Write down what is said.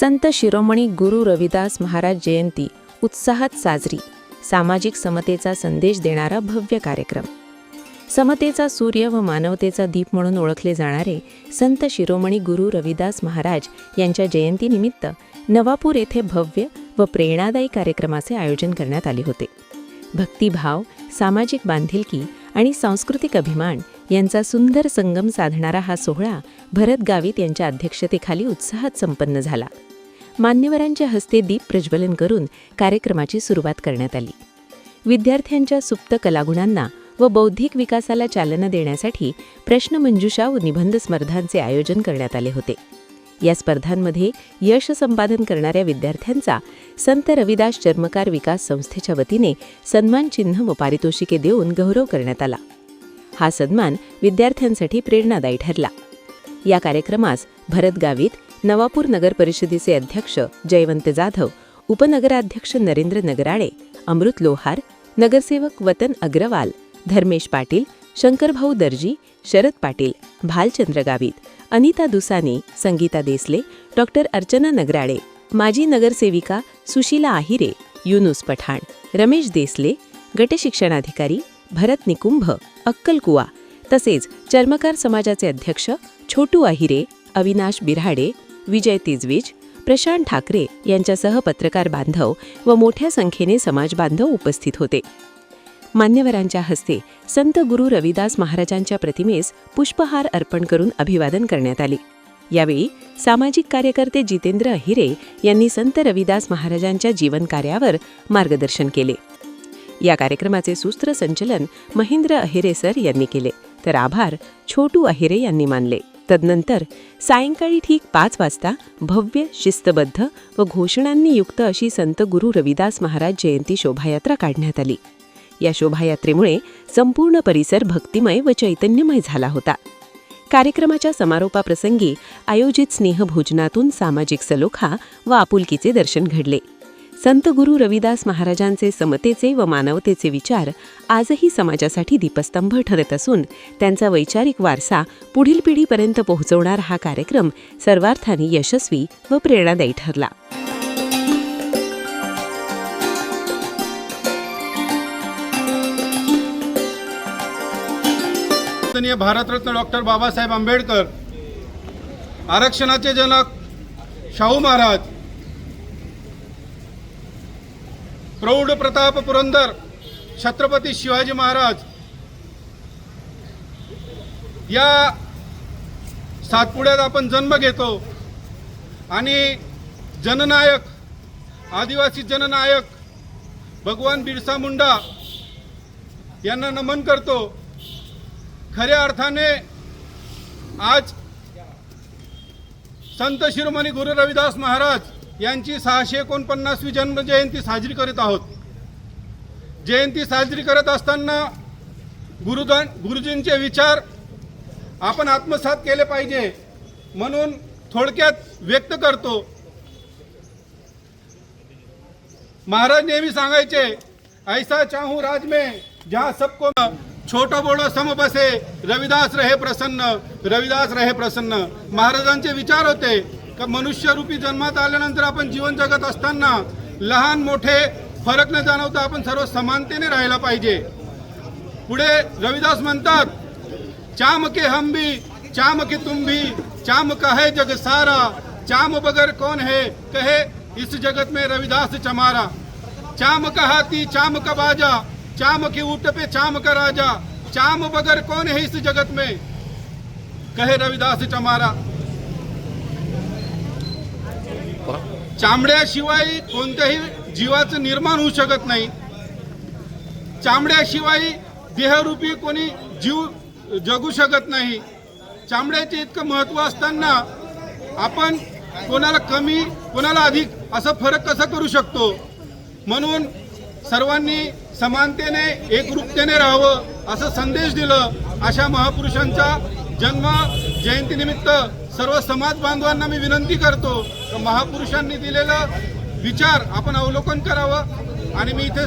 संत शिरोमणी गुरु रविदास महाराज जयंती उत्साहात साजरी सामाजिक समतेचा संदेश देणारा भव्य कार्यक्रम. समतेचा सूर्य व मानवतेचा दीप म्हणून ओळखले जाणारे संत शिरोमणी गुरु रविदास महाराज यांच्या जयंतीनिमित्त नवापूर येथे भव्य व प्रेरणादायी कार्यक्रमाचे आयोजन करण्यात आले होते. भक्तिभाव सामाजिक बांधिलकी आणि सांस्कृतिक अभिमान यांचा सुंदर संगम साधणारा हा सोहळा भरत गावित यांच्या अध्यक्षतेखाली उत्साहात संपन्न झाला. मान्यवरांच्या हस्ते दीप प्रज्वलन करून कार्यक्रमाची सुरुवात करण्यात आली. विद्यार्थ्यांच्या सुप्त कलागुणांना व बौद्धिक विकासाला चालना देण्यासाठी प्रश्नमंजुषा व निबंध स्पर्धांचे आयोजन करण्यात आले होते. या स्पर्धांमध्ये यश संपादन करणाऱ्या विद्यार्थ्यांचा संत रविदास चर्मकार विकास संस्थेच्या वतीने सन्मान चिन्ह व पारितोषिके देऊन गौरव करण्यात आला. हा सन्मान विद्यार्थ्यांसाठी प्रेरणादायी ठरला. या कार्यक्रमास भरत गावित नवापूर नगर परिषदेचे अध्यक्ष जयवंत जाधव उपनगराध्यक्ष नरेंद्र नगराळे अमृत लोहार नगरसेवक वतन अग्रवाल धर्मेश पाटील शंकरभाऊ दर्जी शरद पाटील भालचंद्र गावित अनिता दुसाने संगीता देसले डॉक्टर अर्चना नगराळे माजी नगरसेविका सुशीला आहिरे युनुस पठाण रमेश देसले गटशिक्षणाधिकारी भरत निकुंभ अक्कलकुवा तसेच चर्मकार समाजाचे अध्यक्ष छोटू आहिरे अविनाश बिराडे विजय तिजवीज प्रशांत ठाकरे यांच्यासह पत्रकार बांधव व मोठ्या संख्येने समाज बांधव उपस्थित होते. मान्यवरांच्या हस्ते संत गुरु रविदास महाराजांच्या प्रतिमेस पुष्पहार अर्पण करून अभिवादन करण्यात आले. यावेळी सामाजिक कार्यकर्ते जितेंद्र अहिरे यांनी संत रविदास महाराजांच्या जीवनकार्यावर मार्गदर्शन केले. या कार्यक्रमाचे सूत्रसंचलन महेंद्र अहिरे सर यांनी केले. तर आभार छोटू अहिरे यांनी मानले. तदनंतर सायंकाळी ठीक पाच वाजता भव्य शिस्तबद्ध व घोषणांनी युक्त अशी संत गुरु रविदास महाराज जयंती शोभायात्रा काढण्यात आली. या शोभायात्रेमुळे संपूर्ण परिसर भक्तिमय व चैतन्यमय झाला होता. कार्यक्रमाच्या समारोपाप्रसंगी आयोजित स्नेहभोजनातून सामाजिक सलोखा व आपुलकीचे दर्शन घडले. संत गुरु रविदास महाराजांचे समतेचे व मानवतेचे विचार आजही समाजासाठी दीपस्तंभ ठरत असून त्यांचा वैचारिक वारसा पुढील पिढीपर्यंत पोहोचवणारा हा कार्यक्रम सर्वार्थाने यशस्वी व प्रेरणादायी ठरला. भारतरत्न डॉक्टर बाबासाहेब आंबेडकर आरक्षणाचे जनक शाहू महाराज प्रौढ प्रताप पुरंदर छत्रपती शिवाजी महाराज या सातपुड्यात आपण जन्म घेतो आणि जननायक आदिवासी जननायक भगवान बिरसा मुंडा यांना नमन करतो. खऱ्या अर्थाने आज संत शिरोमणी गुरु रविदास महाराज यांची सहाशे एकोणपन्नासवी जन्मजयंती साजरी करीत आहोत. जयंती साजरी करत असताना गुरुदान गुरुजींचे विचार आपण आत्मसात केले पाहिजे म्हणून थोडक्यात व्यक्त करतो. महाराज नेहमी सांगायचे ऐसा चाहू राज में जहाँ सबको छोटं बोडं सम बसे रविदास रहे प्रसन्न रविदास रहे प्रसन्न. महाराजांचे विचार होते का मनुष्यरूपी जन्मात आल्यानंतर आपण जीवन जगत असताना लहान मोठे फरक न जाणवता आपण सर्व समानतेने राहायला पाहिजे. पुढे रविदास म्हणतात चाम के हम भी चाम के तुम भी चाम का है जग सारा चाम बगर कौन है कहे इस जगत में रविदास चमारा। चाम का हाथी चाम का बाजा चाम के ऊट पे चाम का राजा चाम बगर कौन है इस जगत में? कहे रविदास चमारा। चामड्याशिवाय कोणत्याही जीवाचं निर्माण होऊ शकत नाही. चामड्याशिवाय देहरूपी कोणी जीव जगू शकत नाही. चामड्याचे इतकं महत्त्व असताना आपण कोणाला कमी कोणाला अधिक असं फरक कसा करू शकतो? म्हणून सर्वांनी समानतेने एकरूपतेने राहावं असं संदेश दिलं अशा महापुरुषांचा जन्म जयंतीनिमित्त सर्व समाज बांधवांना मी विनंती करतो महापुरुषांनी दिलेलं विचार आपण अवलोकन करावं आणि मी इथे